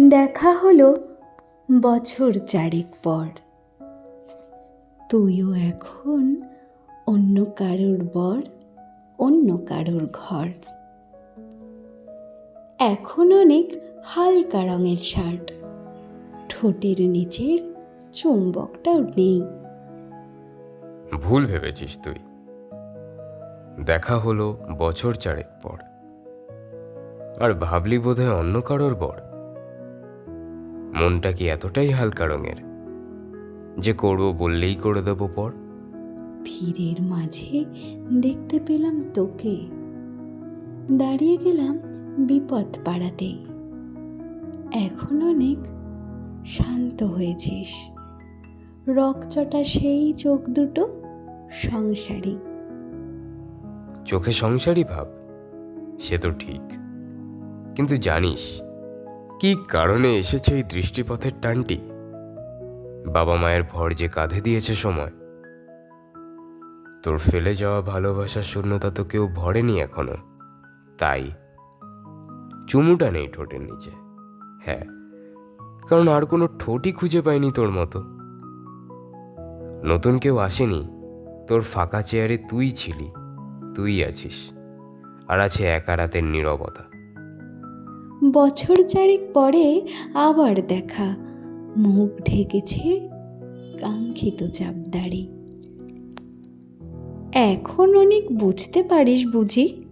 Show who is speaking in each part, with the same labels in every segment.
Speaker 1: দেখা হলো বছর চারেক পর। তুইও এখন অন্য কারোর বর, অন্য কারোর ঘর। এখন অনেক হালকা রঙের শার্ট। ঠোঁটের নিচের চুম্বকটাও নেই।
Speaker 2: ভুল ভেবেছিস তুই। দেখা হলো বছর চারেক পর। আর ভাবলি বোধহয় অন্য কারোর বর? মনটা কি এতটাই হালকা রঙের? যে করব বললেই করে দেবো পর।
Speaker 1: ভিড়ের মাঝে দেখতে পেলাম তোকে। দাঁড়িয়ে গেলাম বিপদ পাড়াতে এখন অনেক শান্ত হয়েছিস। রকচটা সেই চোখ দুটো সংসারী।
Speaker 2: চোখে সংসারই ভাব? সে তো ঠিক। কিন্তু জানিস কি কারণে এসেছে এই দৃষ্টিপথের টানটি? বাবা মায়ের ভর যে কাঁধে দিয়েছে সময়। তোর ফেলে যাওয়া ভালোবাসার শূন্যতা তো কেউ ভরেনি এখনও। তাই চুমুটা নেই ঠোঁটের নিচে। হ্যাঁ কারণ আর কোনো ঠোঁটই খুঁজে পাইনি তোর মতো। নতুন কেউ আসেনি, তোর ফাঁকা চেয়ারে তুই ছিলি, তুই আছিস, আর আছে একা রাতের নীরবতা।
Speaker 1: বছর চারেক পরে আবার দেখা। মুখ ঢেকেছে কাঙ্ক্ষিত চাপদাড়ি। এখন অনেক বুঝতে পারিস বুঝি?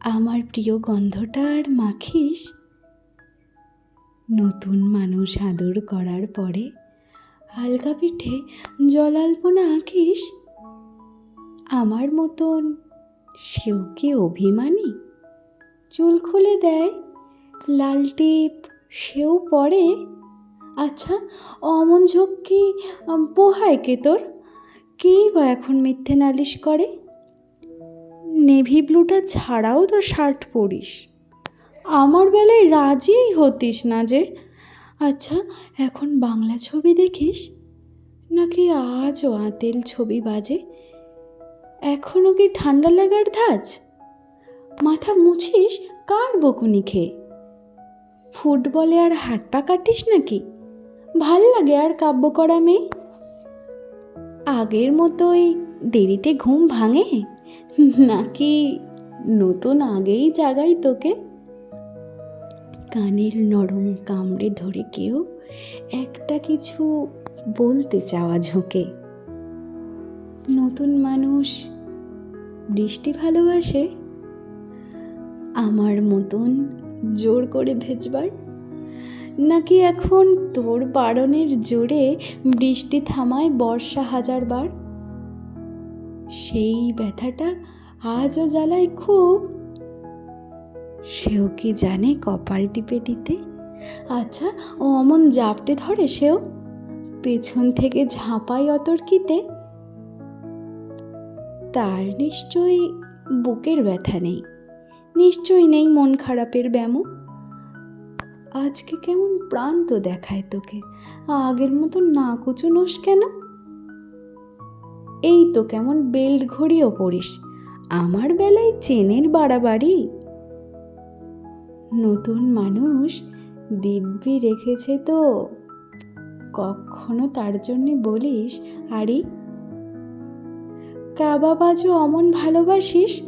Speaker 1: আমার প্রিয় গন্ধটা আর মাখিস? নতুন মানুষ আদর করার পরে হালকা পিঠে জলাল্পনা আঁকিস? আমার মতন সেও কি অভিমানী? চুল খুলে দেয়, লাল টিপ, সেও পরে আচ্ছা অমন ঝোঁক কি পোহায় কে তোর? কেই বা এখন মিথ্যে নালিশ করে? নেভি ব্লুটা ছাড়াও তো শার্ট পরিস। আমার বেলায় রাজিই হতিস না যে। আচ্ছা এখন বাংলা ছবি দেখিস? নাকি আজও আতেল ছবি বাজে? এখনও কি ঠান্ডা লাগার ধাঁচ? মাথা মুছিস, কার বকুনি খেয়ে? ফুটবলে আর হাত পা কাটিস নাকি? ভালো লাগে আর কাব্য করা মেয়ে? আগের মতোই দেরিতে ঘুম ভাঙে? নাকি নতুন আগেই জাগাই তোকে? কানের নরম কামড়ে ধরে কেউ একটা কিছু বলতে চাওয়া ঝোঁকে। নতুন মানুষ বৃষ্টি ভালোবাসে? আমার মতন জোর করে ভেজবার? নাকি এখন তোর বারণের জোরে বৃষ্টি থামায় বর্ষা হাজারবার সেই ব্যথাটা আজও জ্বালায় খুব। সেও কি জানে কপাল টিপে দিতে? আচ্ছা ও অমন জাপটে ধরে সেও? পেছন থেকে ঝাঁপাই অতর্কিতে? তার নিশ্চয়ই বুকের ব্যথা নেই। নিশ্চয়ই নেই মন খারাপের ব্যামো। আজকে কেমন প্রান্ত দেখায় তোকে। আগের মতো না কুচুনোস কেন? এই তো কেমন বেল্ট ঘড়িও পড়িস। আমার বেলায় চেনের বাড়াবাড়ি। নতুন মানুষ দিব্যি রেখেছে তো। কখনো তার জন্যে বলিস, আরে। কাবাবাজও অমন ভালোবাসিস?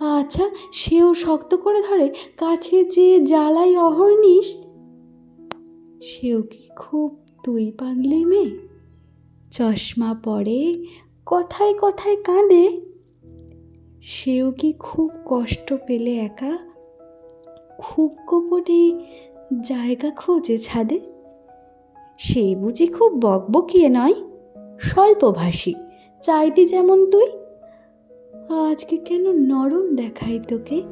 Speaker 1: আচ্ছা সেও শক্ত করে ধরে, কাছে যে জ্বালাই অহর্নিস সেও কি খুব তুই পাগলি মেয়ে? চশমা পরে, কথায় কথায় কাঁদে। সেও কি খুব কষ্ট পেলে একা? খুব গোপনে জায়গা খোঁজে ছাদে। সে বুঝি খুব বকবকিয়ে নয়? স্বল্পভাষী, চাইতি যেমন তুই আজকে কেন নরম দেখাই তোকে?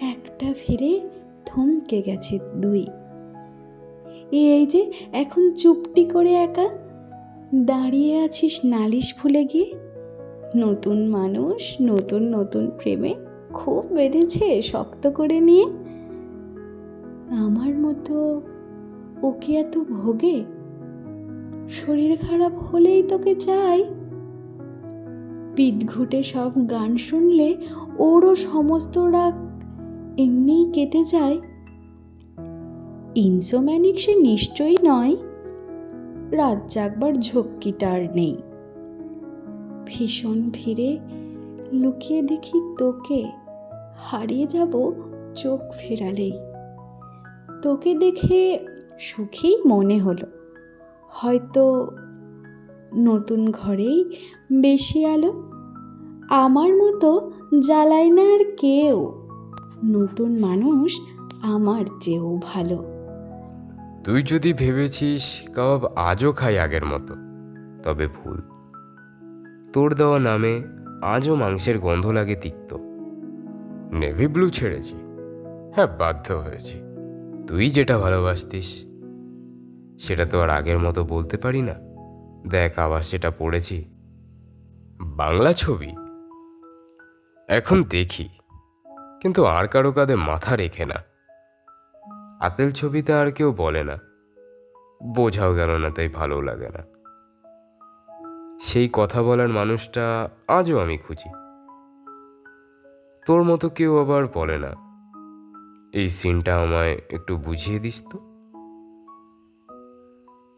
Speaker 1: একটা ফিরে থমকে গেছে দুই। এই যে এখন চুপটি করে একা, দাঁড়িয়ে আছিস নালিশ ভুলে গিয়ে? নতুন মানুষ, নতুন নতুন প্রেমে খুব বেঁধেছে শক্ত করে নিয়ে। আমার মতো ওকে এত ভোগে? শরীর খারাপ হলেই তোকে চাই। পিঠ ঘুটে সব গান শুনলে ওরও সমস্ত রাগ এমনিই কেটে যায়। ইনসোম্যানিক সে নিশ্চয়ই নয়। রাত জাগবার ঝক্কিটা আর নেই। ভীষণ ভিড়ে লুকিয়ে দেখি তোকে। হারিয়ে যাব চোখ ফেরালেই তোকে দেখে সুখেই মনে হলো। হয়তো নতুন ঘরেই বেশি আলো? আমার মতো জ্বালায় না আর কেউ? নতুন মানুষ আমার চেয়েও ভালো।
Speaker 2: তুই যদি ভেবেছিস কাবাব আজও খাই আগের মতো, তবে ভুল। তোর দেওয়া নামে আজও মাংসের গন্ধ লাগে তিক্ত। নেভি ব্লু ছেড়েছি। হ্যাঁ বাধ্য হয়েছি। তুই যেটা ভালোবাসতিস, সেটা তো আর আগের মতো বলতে পারি না। দেখ আবার সেটা পড়েছি। বাংলা ছবি? এখন দেখি। কিন্তু আর কারও কাঁধে মাথা রেখে না। আতেল ছবিতে আর কেউ বলে না। বোঝাও গেল না তাই ভালো লাগে না। সেই কথা বলার মানুষটা আজও আমি খুঁজি। তোর মতো কেউ আবার বলে না। এই সিনটা আমায় একটু বুঝিয়ে দিস তো?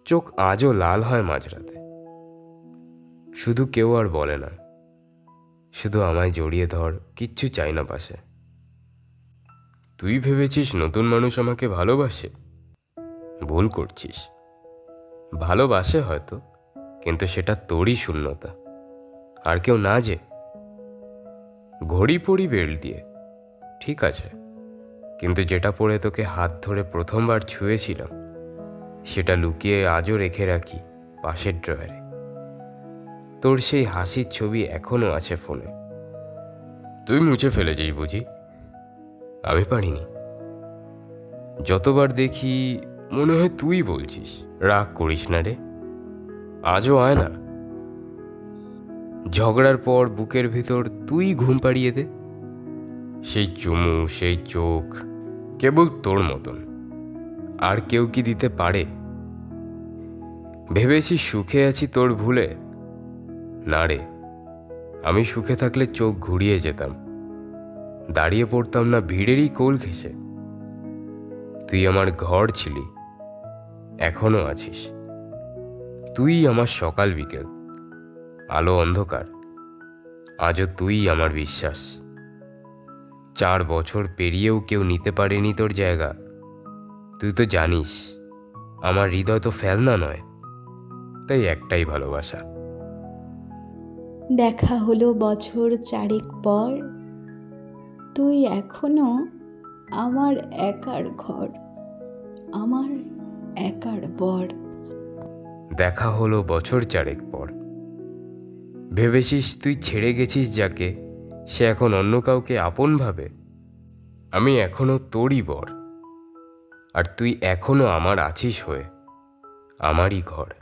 Speaker 2: চোখ আজও লাল হয় মাঝরাতে। শুধু কেউ আর বলে না, শুধু আমায় জড়িয়ে ধর, কিচ্ছু চাই না পাশে। তুই ভেবেছিস নতুন মানুষ আমাকে ভালোবাসে? ভুল করছিস। ভালোবাসে হয়তো, কিন্তু সেটা তোরই শূন্যতা। আর কেউ না যে। ঘড়ি পড়ি বেল্ট দিয়ে। ঠিক আছে, কিন্তু যেটা পরে তোকে হাত ধরে প্রথমবার ছুঁয়েছিলাম সেটা লুকিয়ে আজও রেখে রাখি পাশের ড্রয়ারে। তোর সেই হাসির ছবি এখনও আছে ফোনে। তুই মুছে ফেলেছিস বুঝি। আমি পারিনি। যতবার দেখি মনে হয় তুই বলছিস, রাগ করিস না রে। আজও আয় না। ঝগড়ার পর বুকের ভিতর তুই ঘুম পাড়িয়ে দে। সেই চুমু, সেই চোখ, কেবল তোর মতন। আর কেউ কি দিতে পারে? ভেবেছি সুখে আছি তোর ভুলে। না রে, আমি সুখে থাকলে চোখ ঘুরিয়ে যেতাম। দাঁড়িয়ে পড়তাম না ভিড়েরই কোল ঘেসে তুই আমার ঘর ছিলি, এখনও আছিস। তুই আমার সকাল বিকেল, আলো অন্ধকার। আজও তুই আমার বিশ্বাস। চার বছর পেরিয়েও কেউ নিতে পারেনি তোর জায়গা। তুই তো জানিস আমার হৃদয় তো ফেলনা নয় তাই একটাই ভালোবাসা।
Speaker 1: দেখা হলো বছর চারেক পর তুই এখনও আমার একার ঘর আমার একার বর।
Speaker 2: দেখা হলো বছর চারেক পর। ভেবেছিস তুই ছেড়ে গেছিস যাকে সে এখন অন্য কাউকে আপন ভাবে? আমি এখনও তোরই বর। আর তুই এখনও আমার আছিস হয়ে আমারই ঘর।